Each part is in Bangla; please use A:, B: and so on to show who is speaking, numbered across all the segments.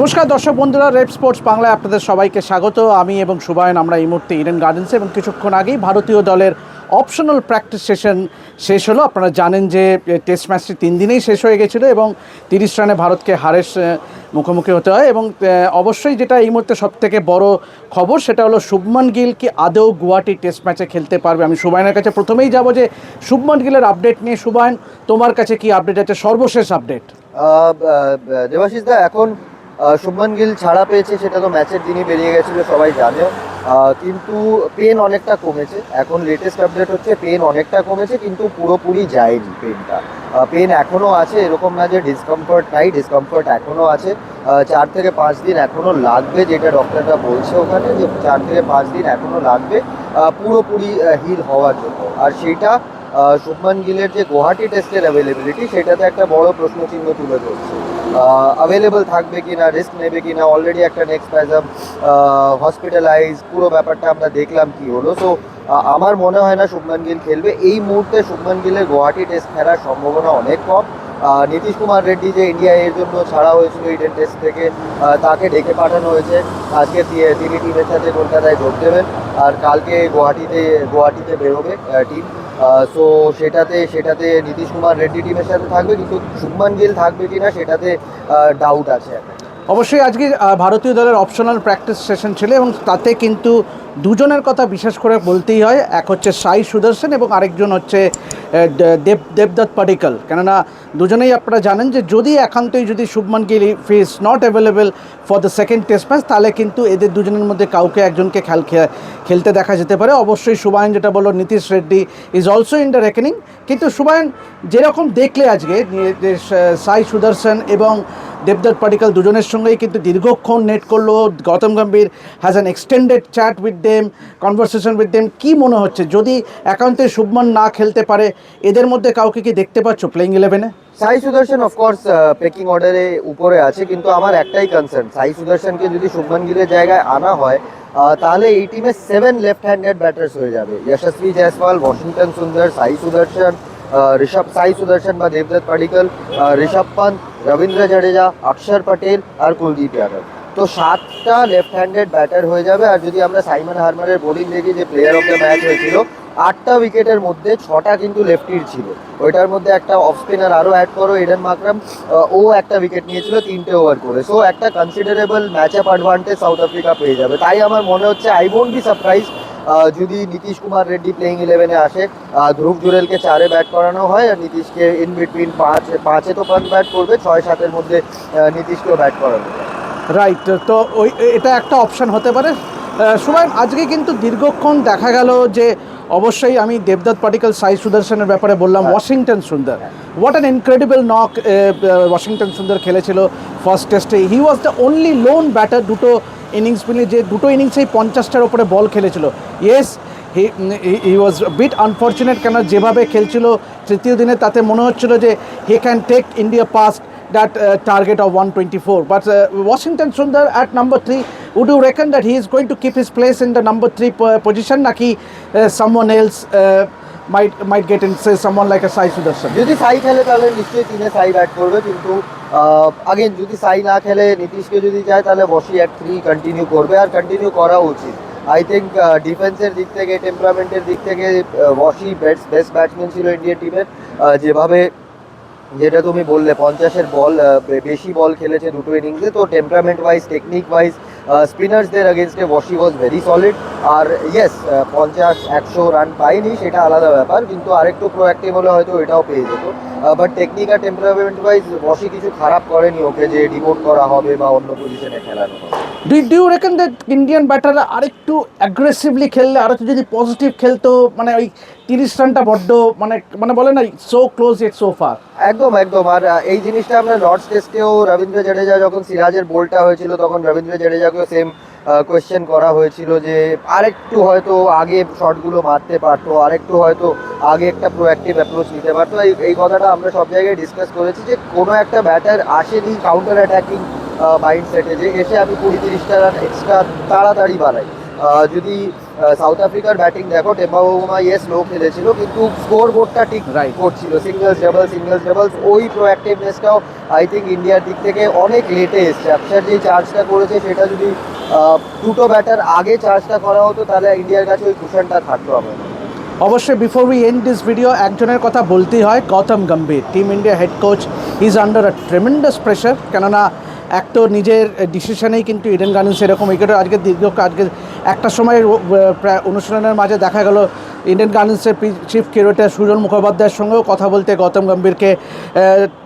A: নমস্কার দর্শক বন্ধুরা রেড স্পোর্টস বাংলায় আপনাদের সবাইকে স্বাগত। আমি এবং সুবায়ন, আমরা এই মুহূর্তে ইডেন গার্ডেন্সে এবং কিছুক্ষণ আগেই ভারতীয় দলের অপশনাল প্র্যাকটিস সেশন শেষ হলো। আপনারা জানেন যে টেস্ট ম্যাচটি তিন দিনেই শেষ হয়ে গেছিল এবং তিরিশ রানে ভারতকে হারের মুখোমুখি হতে হয় এবং অবশ্যই যেটা এই মুহূর্তে সবথেকে বড় খবর সেটা হলো শুভমান গিল কি আদৌ গুয়াহাটি টেস্ট ম্যাচে খেলতে পারবে? আমি সুবায়নের কাছে প্রথমেই যাব যে, শুভমান গিলের আপডেট নিয়ে। সুবায়ন, তোমার কাছে কি আপডেট আছে? সর্বশেষ আপডেট
B: দেবাশিস দা, এখন শুভমান গিল ছাড়া পেয়েছে, সেটা তো ম্যাচের দিনই বেরিয়ে গেছিল, সবাই জানে। কিন্তু পেন অনেকটা কমেছে। এখন লেটেস্ট আপডেট হচ্ছে পেন অনেকটা কমেছে, কিন্তু পুরোপুরি যায়নি পেনটা পেন এখনও আছে, এরকম না যে ডিসকমফর্ট নাই ডিসকমফর্ট এখনও আছে। চার থেকে পাঁচ দিন এখনও লাগবে, যেটা ডক্টররা বলছে ওখানে, যে চার থেকে পাঁচ দিন এখনও লাগবে পুরোপুরি হিল হওয়ার জন্য। আর সেটা শুভমান গিলের যে গুয়াহাটি টেস্টের অ্যাভেলেবিলিটি সেটাতে একটা বড় প্রশ্নচিহ্ন তুলে ধরছে। অ্যাভেলেবল থাকবে কি না রিস্ক নেবে কিনা অলরেডি একটা নেক্সট প্যাজাম হসপিটালাইজ পুরো ব্যাপারটা আমরা দেখলাম কি হলো। সো আমার মনে হয় না শুভমান গিল খেলবে। এই মুহূর্তে শুভমান গিলের গুয়াহাটি টেস্ট খেলার সম্ভাবনা অনেক কম। নীতিশ কুমার রেড্ডি যে ইন্ডিয়া এর জন্য ছাড়া হয়েছিল ইডেন টেস্ট থেকে তাকে ডেকে পাঠানো হয়েছে। আজকে তিনি টিমের সাথে কলকাতায় যোগ দেবেন। আর কালকে গুয়াহাটিতে গুয়াহাটিতে বেরোবে টিম সো সেটাতে সেটাতে নীতিশ কুমার রেড্ডি টিমের সাথে থাকবে, কিন্তু শুভমান গিল থাকবে কি না সেটাতে ডাউট আছে
A: অবশ্যই আজকে ভারতীয় দলের অপশনাল প্র্যাকটিস সেশন ছিল এবং তাতে কিন্তু দুজনের কথা বিশেষ করে বলতেই হয়। এক হচ্ছে সাই সুদর্শন এবং আরেকজন হচ্ছে দেব, দেবদত্ত পাডিকল কেননা দুজনেই আপনারা জানেন যে যদি একান্তই যদি Shubman Gill is not available for the second test match, তাহলে কিন্তু এদের দুজনের মধ্যে কাউকে একজনকে খেল খেলতে দেখা যেতে পারে। অবশ্যই সুবায়ন যেটা বলল, Nitish Reddy is also in the reckoning কিন্তু সুবায়ন যেরকম দেখলে আজকে যে সাই সুদর্শন এবং দেবদত্ত পাডিকাল দুজনের সঙ্গেই কিন্তু দীর্ঘক্ষণ নেট করল। Gautam Gambhir has an extended chat with them conversation with them কী মনে হচ্ছে? যদি একান্তে শুভমান না খেলতে পারে, এদের মধ্যে কাউকে কি দেখতে পাচ্ছ প্লেইং ইলেভেনে
B: সাই সুদর্শন অফকোর্স পেকিং অর্ডারে উপরে আছে, কিন্তু আমার একটাই কনসার্ন সাই সুদর্শনকে যদি শুভমান গিলের জায়গায় আনা হয় তাহলে এই টিমে সেভেন লেফট হ্যান্ডেড ব্যাটার্স হয়ে যাবে। যশস্বী জয়সওয়াল ওয়াশিংটন সুন্দর সাই সুদর্শন ঋষভ, সাই সুদর্শন বা দেবদত্ত পাডিকল ঋষভ পান্ত, রবীন্দ্র জাডেজা, অক্ষর পটেল আর কুলদীপ যাদব। তো সাতটা লেফট হ্যান্ডেড ব্যাটার হয়ে যাবে। আর যদি আমরা সাইমন হারমারের বোলিং দেখি, যে প্লেয়ার অফ দ্য ম্যাচ হয়েছিল, আটটা উইকেটের মধ্যে ছটা কিন্তু লেফটির ছিল। ওইটার মধ্যে একটা অফ স্পিনার আরও অ্যাড করো এডেন মাকরাম ও একটা উইকেট নিয়েছিল, তিনটে ওভার করে। সো একটা considerable match up advantage South Africa পেয়ে যাবে। তাই আমার মনে হচ্ছে আই ওন্ট বি সারপ্রাইজ যদি নীতিশ কুমার রেড্ডি প্লেইং ইলেভেনে আসে। ধ্রুব জুরেলকে চারে ব্যাট করানো হয়, আর নীতিশকে ইন বিটুইন পাঁচ, পাঁচে তো পাঁচ ব্যাট করবে, ছয়, সাতের মধ্যে নীতিশকেও ব্যাট করানো যায়
A: রাইট তো ওই এটা একটা অপশন হতে পারে। সময় আজকে কিন্তু দীর্ঘক্ষণ দেখা গেল যে অবশ্যই আমি দেবদত্ত পাটিকল সাই সুদর্শনের ব্যাপারে বললাম
B: হ্যাঁ।
A: Washington Sundar. What an incredible knock Washington Sundar খেলেছিল ফার্স্ট টেস্টে he was the only lone batter দুটো ইনিংস মিলে যে দুটো ইনিংসেই পঞ্চাশটার ওপরে বল খেলেছিল। Yes he he was bit unfortunate কেন যেভাবে খেলছিল তৃতীয় দিনে তাতে মনে হচ্ছিল যে he can take India past that uh, target of 124. But uh, Washington Sundar at number three, would you reckon that he is going to keep his place in the number three position? Naki uh, someone else uh, might might get in, say someone like a Sai Sudarshan.
B: যদি সাই খেলে তাহলে নিশ্চয়ই তিনে সাই ব্যাট করবে কিন্তু আগে যদি সাই না খেলে নীতিশকে যদি যায় তাহলে বসি অ্যাট থ্রি কন্টিনিউ করবে আর কন্টিনিউ করা উচিত আই থিঙ্ক ডিফেন্সের দিক থেকে টেম্পারামেন্টের দিক থেকে বসি বেস্ট বেস্ট ব্যাটসম্যান ছিল ইন্ডিয়ান টিমের যেভাবে যেটা তুমি বললে, পঞ্চাশের বল বেশি বল খেলেছে দুটো ইনিংসে তো টেম্পারামেন্ট ওয়াইজ টেকনিক ওয়াইজ স্পিনার্সদের অ্যাগেনস্টে ওয়াশি ওয়াজ ভেরি সলিড আর ইয়েস পঞ্চাশ, একশো রান পাইনি, সেটা আলাদা ব্যাপার, কিন্তু আরেকটু প্রোঅ্যাক্টিভ হলে হয়তো এটাও পেয়ে যেত। বাট টেকনিক আর টেম্পারামেন্ট ওয়াইজ ওয়াশি কিছু খারাপ করেনি ওকে যে ডিমোট করা হবে বা অন্য পজিশনে খেলানো হবে।
A: Do you reckon that Indian batter আরেকটু অ্যাগ্রেসিভলি খেললে আর একটু যদি পজিটিভ খেলতো মানে ওই তিরিশ রানটা বড্ড মানে মানে বলে না so close yet so far
B: একদম একদম। আর এই জিনিসটা আমরা লর্ডস টেস্টেও রবীন্দ্র জাডেজা যখন সিরাজের বোলটা হয়েছিল, তখন রবীন্দ্র জাডেজাকেও সেম কোয়েশ্চেন করা হয়েছিল যে আরেকটু হয়তো আগে শটগুলো মারতে পারতো, আরেকটু হয়তো আগে একটা প্রোঅ্যাক্টিভ অ্যাপ্রোচ নিতে পারতো। এই কথাটা আমরা সব জায়গায় ডিসকাস করেছি যে কোনো একটা ব্যাটার আসেনি কাউন্টার অ্যাটাকিং মাইন্ড সেটে যে এসে আমি কুড়ি তিরিশটা রান এক্সট্রা তাড়াতাড়ি বাড়াই যদি সাউথ আফ্রিকার ব্যাটিং দেখো টেম্বাউমা ইয়ে লো খেলেছিল কিন্তু স্কোর বোর্ডটা ঠিক
A: Right.
B: করছিল। সিঙ্গলস ডাবল সিঙ্গলস ডাবলস ওই প্রোঅ্যাক্টিভনেসটাও আই থিঙ্ক ইন্ডিয়ার দিক থেকে অনেক লেটে এসছে। অক্ষর যে চার্জটা করেছে সেটা যদি দুটো ব্যাটার আগে চার্জটা করা হতো তাহলে ইন্ডিয়ার কাছে ওই কুশনটা থাকতো আমার।
A: অবশ্যই before we end this video একজনের কথা বলতেই হয় Gautam Gambhir. Team India head coach is under a tremendous pressure কেননা এক তো নিজের ডিসিশনেই কিন্তু ইডেন গার্ডেন্স এরকম উইকেট আজকে দীর্ঘ আজকে একটা সময় প্রায় অনুশীলনের মাঝে দেখা গেল ইন্ডিয়ান গার্ডেন্সের চিফ ক্রিকেটার সুজন মুখোপাধ্যায়ের সঙ্গেও কথা বলতে গৌতম গম্ভীরকে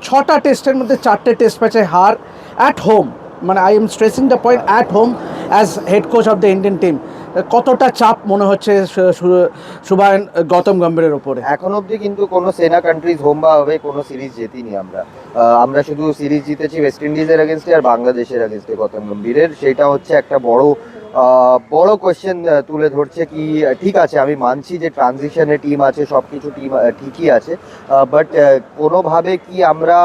A: ছটা টেস্টের মধ্যে চারটে টেস্ট ম্যাচে হার অ্যাট হোম মানে I am stressing the point at home as head coach of the Indian team কতটা চাপ মনে হচ্ছে সুবায়ন গৌতম গম্ভীরের ওপরে
B: এখন অবধি কিন্তু কোনো সেনা কান্ট্রিজ হোম বা হবে কোনো সিরিজ জেতিনি আমরা। আমরা শুধু সিরিজ জিতেছি ওয়েস্ট ইন্ডিজের এগেনস্টে আর বাংলাদেশের এগেনস্টে গৌতম গম্ভীরের। সেটা হচ্ছে একটা বড় বড় কোয়েশ্চেন তুলে ধরছে কি ঠিক আছে, আমি মানছি যে ট্রানজিশনে টিম আছে সব কিছু টিম ঠিকই আছে। বাট কোনোভাবে কি আমরা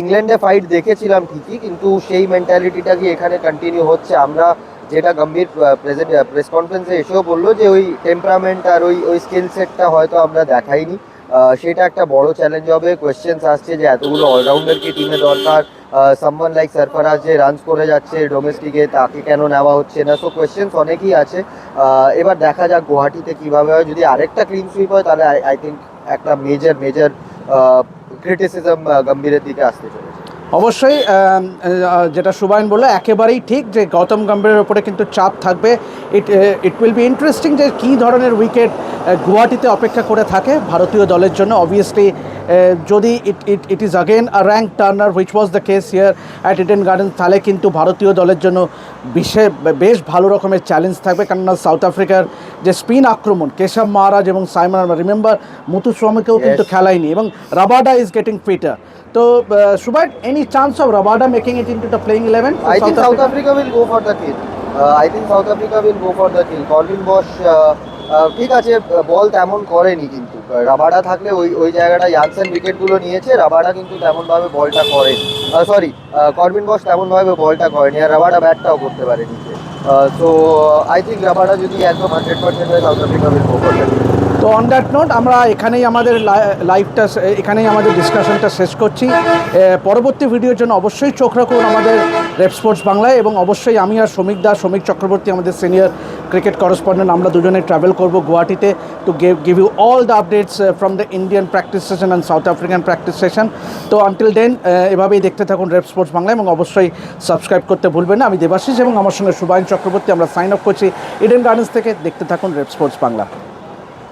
B: ইংল্যান্ডে ফাইট দেখেছিলাম ঠিকই, কিন্তু সেই মেন্টালিটিটা কি এখানে কন্টিনিউ হচ্ছে? আমরা যেটা গম্ভীর প্রেজেন্ট প্রেস কনফারেন্সে এসেও বলল যে ওই টেম্পারামেন্ট আর ওই ওই স্কিল সেটটা হয়তো আমরা দেখাইনি। সেটা একটা বড় চ্যালেঞ্জ হবে। কোয়েশ্চেন্স আসছে যে এতগুলো অলরাউন্ডারকে টিমে দরকার। সামওয়ান লাইক সরফরাজ যে রানস করে যাচ্ছে ডোমেস্টিকে তাকে কেন নেওয়া হচ্ছে না? সো কোয়েশ্চেন্স অনেকই আছে। এবার দেখা যাক গুয়াহাটিতে কীভাবে হয়। যদি আরেকটা ক্লিন সুইপ হয়, তাহলে আই থিঙ্ক একটা মেজর মেজর ক্রিটিসিজম গম্ভীরের দিকে আসতে চলেছে।
A: অবশ্যই যেটা সুবায়ন বলল, একেবারেই ঠিক যে গৌতম গম্ভীরের ওপরে কিন্তু চাপ থাকবে। It it will be interesting যে কী ধরনের উইকেট গুয়াহাটিতে অপেক্ষা করে থাকে ভারতীয় দলের জন্য। অবভিয়াসলি যদি it it it is again a rank turner which was the case here at Eden Garden তাহলে কিন্তু ভারতীয় দলের জন্য বিশে বেশ ভালো রকমের চ্যালেঞ্জ থাকবে কেননা সাউথ আফ্রিকার যে স্পিন আক্রমণ কেশব মহারাজ এবং সাইমন রিমেম্বার মুতুস্বামীকেও কিন্তু খেলায়নি এবং রাবাডা ইজ গেটিং ফিটার তো সুবাইট any chance of Rabada making it into the playing eleven
B: Africa will go for the kill. Uh, I think South Africa will go for the kill. Colvin Bosch uh, uh, ঠিক আছে, বল তেমন করেনি কিন্তু। রাবাডা থাকলে ওই ওই জায়গাটা ইয়ানসেন উইকেটগুলো নিয়েছে, রাবাডা কিন্তু তেমনভাবে বলটা করে সরি করবিন বস তেমনভাবে বলটা করেনি, আর রাবাডা ব্যাটটাও করতে পারেনি সো। আই থিঙ্ক রাবাডা যদি একদম হান্ড্রেড পার্সেন্ট হয় সাউথ আফ্রিকা উইল করতে
A: তো অন দ্যাট নোট আমরা এখানেই আমাদের লাইভটা এখানেই আমাদের ডিসকাশনটা শেষ করছি। পরবর্তী ভিডিওর জন্য অবশ্যই চোখ রাখুন আমাদের রেপ স্পোর্টস বাংলায় এবং অবশ্যই আমি আর শ্রমিক দাস শ্রমিক চক্রবর্তী, আমাদের সিনিয়র ক্রিকেট করসপন্ডেন্ট আমরা দুজনে ট্রাভেল করব গুয়াহাটিতে to give give you all the updates from the Indian practice session and South African practice session তো আনটিল দেন এভাবেই দেখতে থাকুন রেপ স্পোর্টস বাংলা এবং অবশ্যই সাবস্ক্রাইব করতে ভুলবেন না। আমি দেবাশিস এবং আমার সঙ্গে সুবায়ন চক্রবর্তী, আমরা সাইন আপ করছি ইডেন গার্ডেন্স থেকে। দেখতে থাকুন রেপ স্পোর্টস বাংলা।